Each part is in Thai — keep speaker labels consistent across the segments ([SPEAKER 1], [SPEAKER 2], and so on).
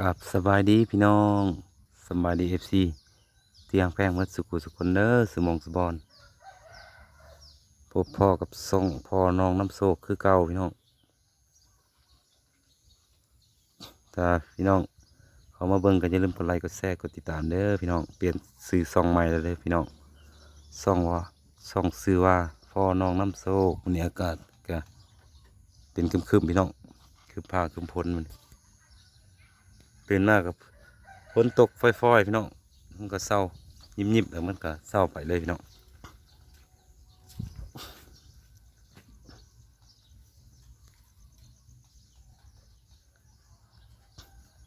[SPEAKER 1] กับสบายดีพี่น้องสบายดีเอฟซีเตียงแป้งมัดสุกุสุคนเด้อสมองสบอนพบพ่อกับส่งพ่อน้องน้ำโซกคือเก่าพี่น้องถ้าพี่น้องเขามาเบิ่งกันอย่าลืมกดไลค์กดแชร์กดติดตามเด้อพี่น้องเปลี่ยนซื้อซองใหม่แล้วเด้อพี่น้องซองว่าซองซื้อว่าพ่อน้องน้ำโซกวันนี้อากาศก็เป็นคึมๆพี่น้องคือผ้าคึมพ้นมัน ตื่นมากับฝนตกฟอยๆพี่น้องมันก็เศร้ายิบๆแล้วมันก็เศร้าไปเลยพี่น้อง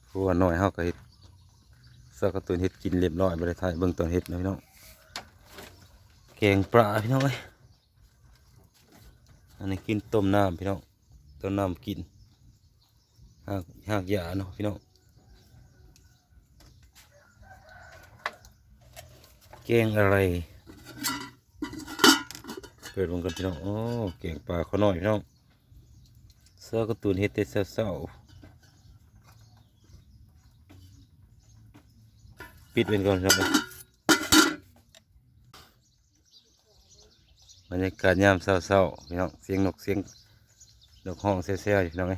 [SPEAKER 1] พราะว่าน้อยเฮาก็เฮ็ดสักกระตุนเฮ็ดกินเรียบร้อยบ่ได้ถ่ายเบิ่งตอนเฮ็ดนะพี่น้องแกงปลาพี่น้องเอ้ยอันนี้กินต้มน้ำพี่น้องต้มน้ำกินหากหากยาเนาะพี่น้อง แกงอะไรเปิดวงกันพี่น้องโอ้แกงปลาเขาหน่อยพี่น้องเสื้อกร์ตูนเฮ็ดแต่เศร้าๆปิดเป็นก่อนครับบรรยากาศยามเศร้าๆพี่น้องเสียงนกเสียงนกห้องเซ่ๆพี่น้องเอ้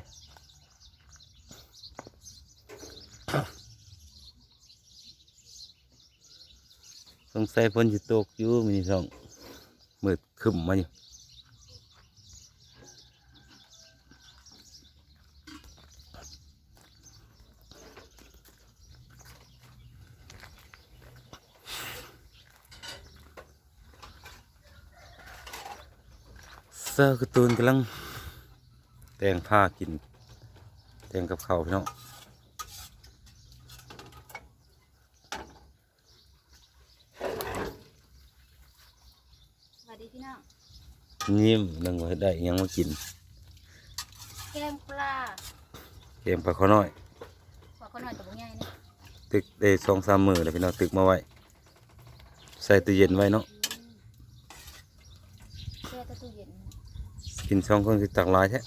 [SPEAKER 1] สงสัยฝนจะตกอยู่มีนี่สองมืดครึ้มมาอยู่เสื้อกร์ตูนกำลัง แต่งผ้ากิน แต่งกับเขาพี่น้อง
[SPEAKER 2] สวัสดีพี่น้อง
[SPEAKER 1] ยิ้มนังว่าได้ยังมากิน
[SPEAKER 2] แกงปลา
[SPEAKER 1] เกมปลาข้าวน้อย
[SPEAKER 2] ขอคนหน่อยกับบุ้งใหญ่นะ
[SPEAKER 1] ตึกได้สองสามมือแล้วพี่น้องตึกมาไว้ ใส่ตู้เย็นไว้เนาะ
[SPEAKER 2] แช่ตู้เย็น
[SPEAKER 1] กินช่องคนคือตักลายแท้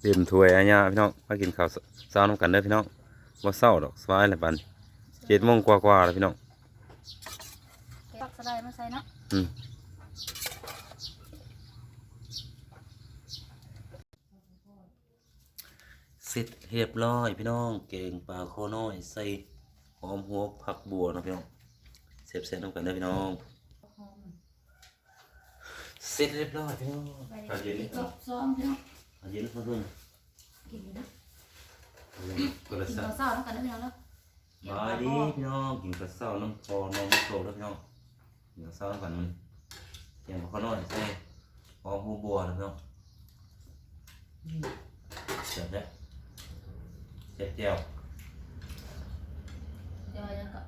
[SPEAKER 2] เต็
[SPEAKER 1] มถ้วยอาญาพี่น้องมากินข้าวเช้าน้ำกันเด้อพี่น้องว่าเศร้าดอกสบายเลยปันเจ็ดโมงกว่าๆแล้วพี่น้อง
[SPEAKER 2] ตักสไลด์มาใส่เนาะ
[SPEAKER 1] อืมเสร็จเรียบร้อยพี่น้องเก่งปลาข้าวน้อยใส่หอมหัวผักบัวนะพี่น้องเสร็จเสร็จน้ำกันเด้พี่น้องเสร็จเรียบร้อยพี่น้อง
[SPEAKER 2] ไป
[SPEAKER 1] ข้าเย็นนี่
[SPEAKER 2] ซ้อมพี่น้อง
[SPEAKER 1] ข้าเย็นมาเพิ่ง
[SPEAKER 2] กินอยู่นะ
[SPEAKER 1] ก็ละ
[SPEAKER 2] กิน
[SPEAKER 1] สั
[SPEAKER 2] ข้าวเศร้าแล้วกันนะพี่น้องเนาะ
[SPEAKER 1] บายดีพี่น้องกินข้าวเช้าน้ำพอน้องโตแล้วพี่น้องกินข้าวเช้าน้ำกันมันเตรียมข้าวน้อยใส่หอมหัวบัวนะพี่น้องเสร็จแล้ว เสร็จแก้ว
[SPEAKER 2] เดี๋ยวจะก็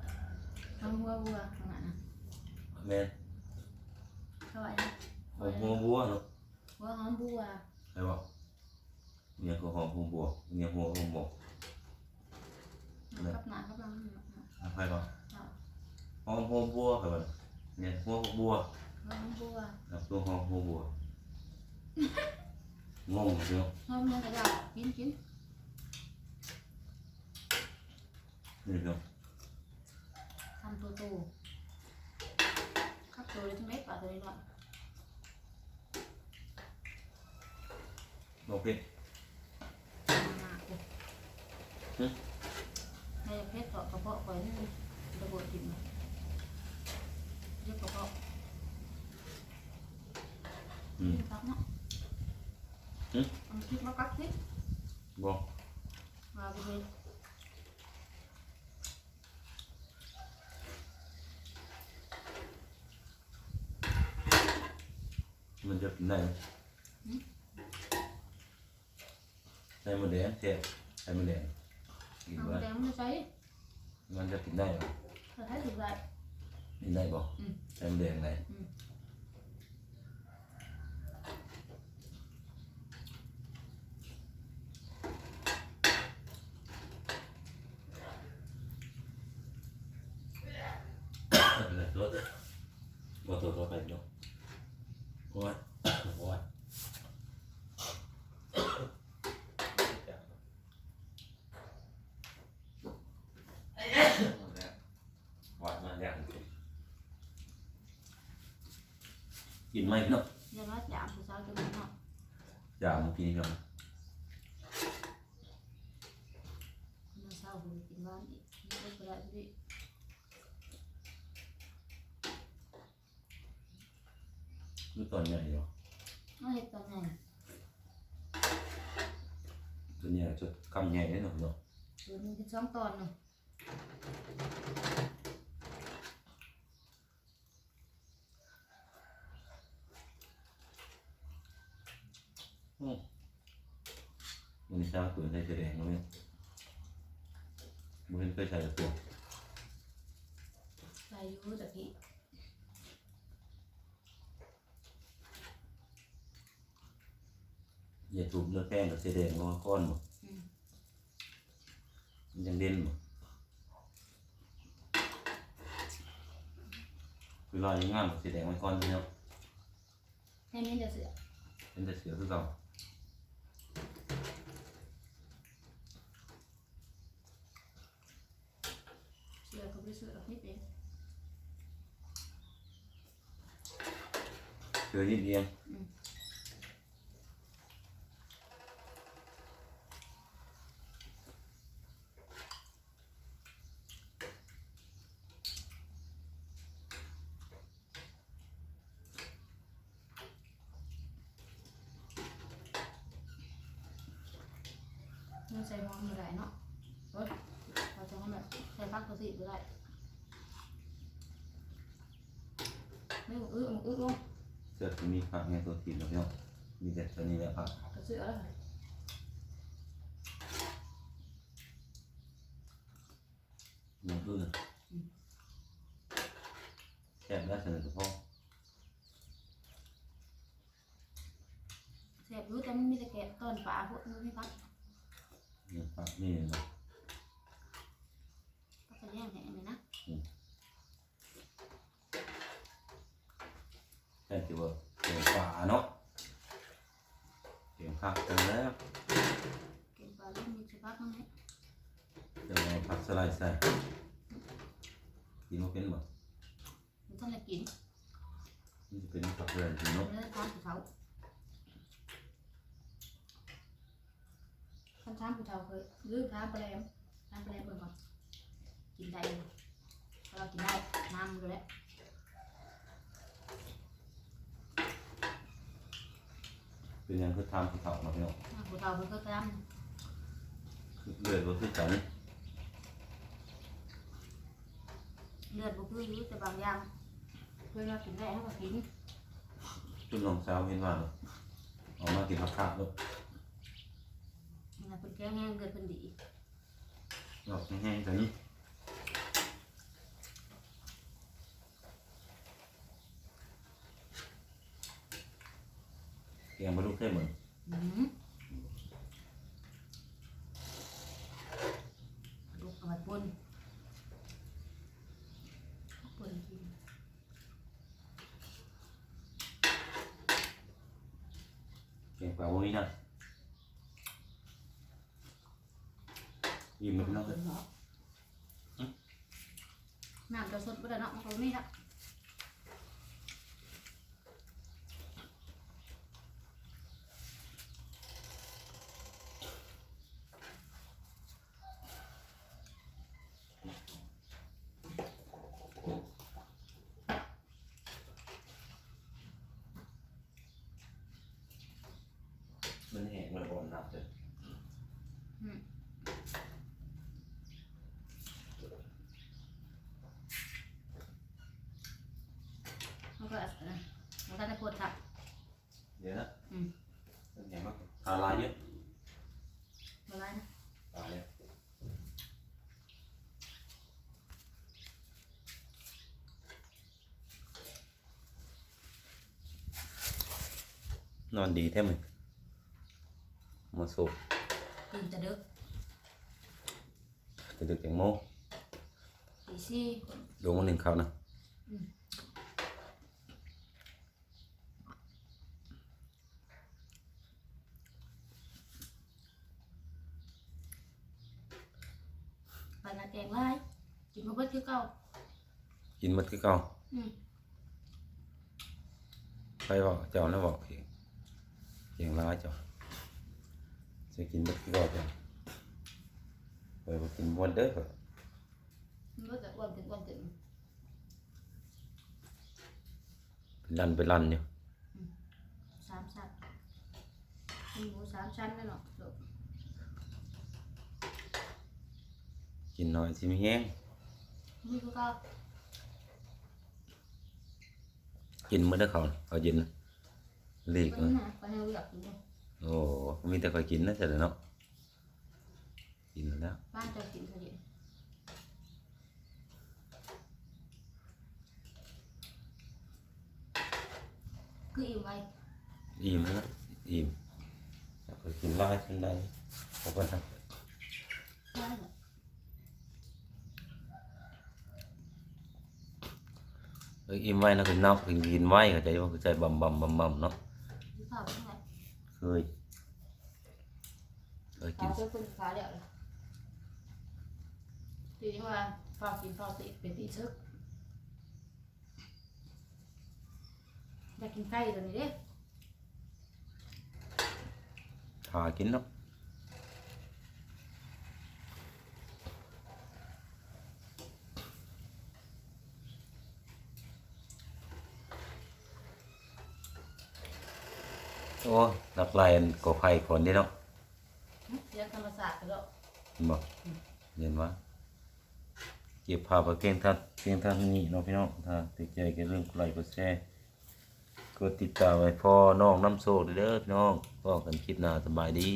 [SPEAKER 2] ทำวัววัวข้างหน้านะ
[SPEAKER 1] แม่น
[SPEAKER 2] เท่าไหร่นะ
[SPEAKER 1] หอมหัวบัวเนาะ
[SPEAKER 2] วัวหอมบัว
[SPEAKER 1] ใช่ป่ะเนี่ยคือหอมหัวบัวเนี่ยหัวหัวบัว
[SPEAKER 2] กับหนากับหลัง
[SPEAKER 1] ใช่ป่ะหอมหัวบัวครับมันเนี่ยหัวบัว
[SPEAKER 2] หอมบัว
[SPEAKER 1] กับตัวหอมหัวบัวงงเนาะ
[SPEAKER 2] หอมยังกระดาษกินกิน
[SPEAKER 1] นี่เนาะ
[SPEAKER 2] ทำตัวโตครับตั วเล็กเม็ดปลาตัวนี้หน่อย
[SPEAKER 1] โอเค
[SPEAKER 2] หนากู
[SPEAKER 1] หึ
[SPEAKER 2] ในเพชรเกาะกระเพาะคอยนี่ระเบิดกินมาเรียกกระเพาะ
[SPEAKER 1] อืม
[SPEAKER 2] พักเนาะ
[SPEAKER 1] หึ
[SPEAKER 2] เไห
[SPEAKER 1] มเนาะเรียก
[SPEAKER 2] ว่าจามผู้สาวจะมีเนาะ
[SPEAKER 1] อย่ามากินกัน
[SPEAKER 2] ผู้สาวผู้กินหวานอีกนี่ก็ได้พี่
[SPEAKER 1] คือตอนใหญ่เนาะ
[SPEAKER 2] น้องเห็ดตอนไหน
[SPEAKER 1] ตัวใหญ่จะกำใหญ่ได้เนาะเนาะ
[SPEAKER 2] ตัวนึงเป็นสองตอนเนาะ
[SPEAKER 1] มันจะตัวใส่แสดงแล้วเนี่ยมันเคยใส่ตัว
[SPEAKER 2] ใส่อยูตะกี้
[SPEAKER 1] อย่าถูกเลือดแป้งกับแสดงลงก้อนหมด
[SPEAKER 2] อืม
[SPEAKER 1] มันยังเด่นหมดคือรอยงามกับแสดงไว้ก้อนนี่เนาะ
[SPEAKER 2] ให้มันจะเสือ
[SPEAKER 1] เป็นแต่เสือคือเก่า
[SPEAKER 2] เสือเขาไปเสือแบบนี้เป็น
[SPEAKER 1] เสือนิดเดียว
[SPEAKER 2] อืมมันใส่หอมไม่ได้เนาะเฮ้ยเราจะให้แบบใส่ฟักกระสีไม่ได้ไม่หมดอื้อมันอื้อลง
[SPEAKER 1] เสือที่มีผักไงตัวทีมเนาะมีแต่ตัวนี้แหละผัก
[SPEAKER 2] กระสือแล้ว
[SPEAKER 1] มันคือแซ่บแล้วเสนอพ่อ
[SPEAKER 2] เสียบรู้แต่มันมีแต่แกะต้นปลาพวกนี้ไม่พัก
[SPEAKER 1] เนี่ยผักนี่เนาะ
[SPEAKER 2] ก็จะแย่งแหงเลยนะ
[SPEAKER 1] แค่ที่ ว่าเกี่ยวป่าเนาะเกี่ยวผักกันแล้ว
[SPEAKER 2] เก็บปลาลูกมีสปักมั้งไหม
[SPEAKER 1] เดี๋ยวเอาผักสไลด์ใส่กินมาเป็นบ่
[SPEAKER 2] มันท่านจะกิน
[SPEAKER 1] มันจะเป็นผักสไลด์จริงเนาะ
[SPEAKER 2] แล้วทานผู้เฒ่าท่านทานผู้เฒ่าเคยลืมทานปลาแรมทานปลาแรมเบิ่งก่อนกินได้เรากินได้น้ำเลยแหละ
[SPEAKER 1] เป็นหยังคือทำผู้เฒ่าเนาะพี่น้อง
[SPEAKER 2] ผู้เฒ่าเพิ่นก็ท
[SPEAKER 1] คือเลือดบ่คือกันำ
[SPEAKER 2] เลือดบ่คืออยู่แต่บางอย่างเพื่อนเรากินได้เขาก็กิน
[SPEAKER 1] จุดน้องสาวเห็นว่าเนาะเอามากินผักคาบเนาะ
[SPEAKER 2] นี่นะเพิ่นแข็งแรงเลือดเพิ่นดี
[SPEAKER 1] ดอกแห้งๆตัวนี้ แกงบรรลุได้เหมือน
[SPEAKER 2] อืมลูกเอาไว้ปนปนกิน
[SPEAKER 1] แกงปลาโว้ยนะยิ้มมันเนาะ
[SPEAKER 2] เพิ่นเนาะน้ำจะสดบ่ได้เนาะมันก็มีละ
[SPEAKER 1] มันแห้งมันอ่อนหนักเลย
[SPEAKER 2] อืม มันก็เออมันก็จะปวดครับ
[SPEAKER 1] เดี๋ยวนะ
[SPEAKER 2] อืม
[SPEAKER 1] มันแห้งมากทาลายเยอะ
[SPEAKER 2] บ่ไรนะ
[SPEAKER 1] ตายเลยนอนดีแท้มึงมาสูบ
[SPEAKER 2] ตื่นแต่ดึก
[SPEAKER 1] จะดึกอย่างโม
[SPEAKER 2] ตีสี่
[SPEAKER 1] ลงมาหนึ่งเขาวนะ
[SPEAKER 2] ไปละแกงไล่กินมา เบิดคือเก่า
[SPEAKER 1] กินหมดคือเก่า
[SPEAKER 2] อืม
[SPEAKER 1] ไปบอกเจ้าแล้วบอกเองเองร้ายเจ้าจะกินบักกี่รอบเจ้าไปบอกกินบวนเด้อเถอะ
[SPEAKER 2] มันก็จะอ้วนขึ้นอ้วนขึ้น
[SPEAKER 1] เป็นรันเป็นรันอยู่
[SPEAKER 2] สามชั้นมีหมูสามชั้นนั่นเนาะลูก
[SPEAKER 1] กินหน่อยสิมีแห้ง
[SPEAKER 2] มีก็ก็
[SPEAKER 1] กินเมื่อได้เขาเขาเย็นนะหลีก
[SPEAKER 2] มัน
[SPEAKER 1] นะ
[SPEAKER 2] นะไปให้อยากกินเลย
[SPEAKER 1] โอ้มีแต่คอยกินนะเสร็จแล้วเนาะกินแล้ว
[SPEAKER 2] บ้านจะกินเขาเย็นคืออิ่มไว้
[SPEAKER 1] อิ่มแล้วนะอิ่มแล้วก็กินไล่ขึ้นได้ขอบคุณครับ
[SPEAKER 2] ได้ เนาะ
[SPEAKER 1] เอออิ่มไว้นะคือเนาะคือกินไว้เข้าใจว่าคือใจบ่มบ่มบ่มบ่มเนาะ
[SPEAKER 2] มีข้าวเป็นไง
[SPEAKER 1] เคยเคยกิ
[SPEAKER 2] ข้าวนเพื่อคนขาเดียวเลยทีนี้ว่าฝากกินฝากติเป็นตีซึกอยากกินไก่ตัวนี้เด้
[SPEAKER 1] หากินเนาะ โอ้นักไล่ก่อไฟคนนี้เนาะ
[SPEAKER 2] เรียนธรรมศาสตร์กันแล้ว
[SPEAKER 1] เห็นบอกเห็นว่าเก็บภาพเอาเพียงเท่าเพียงเท่านี้เนาะพี่น้องถ้าติดใจกับเรื่องไลค์กดแชร์กดติดตามไว้พ่อน้องน้ำโซ่เด้อพี่น้องพ่อกันคลิปหน้าสบายดี